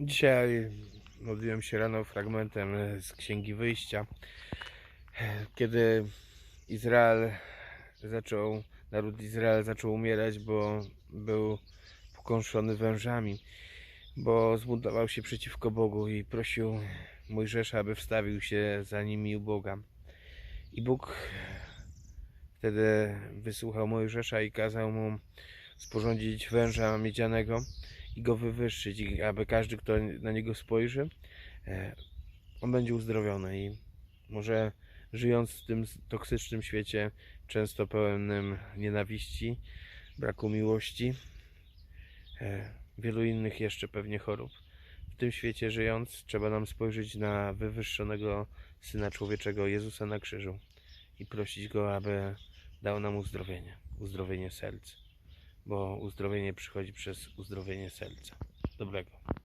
Dzisiaj modliłem się rano fragmentem z Księgi Wyjścia, kiedy Izrael zaczął, naród Izrael zaczął umierać, bo był pokąszony wężami, bo zbuntował się przeciwko Bogu i prosił Mojżesza, aby wstawił się za nimi u Boga. I Bóg wtedy wysłuchał Mojżesza i kazał mu sporządzić węża miedzianego i go wywyższyć, i aby każdy, kto na niego spojrzy, e, on będzie uzdrowiony i może żyjąc w tym toksycznym świecie, często pełnym nienawiści, braku miłości, e, wielu innych jeszcze pewnie chorób. W tym świecie żyjąc, trzeba nam spojrzeć na wywyższonego Syna Człowieczego Jezusa na krzyżu i prosić Go, aby dał nam uzdrowienie, uzdrowienie serc, bo uzdrowienie przychodzi przez uzdrowienie serca. Dobrego.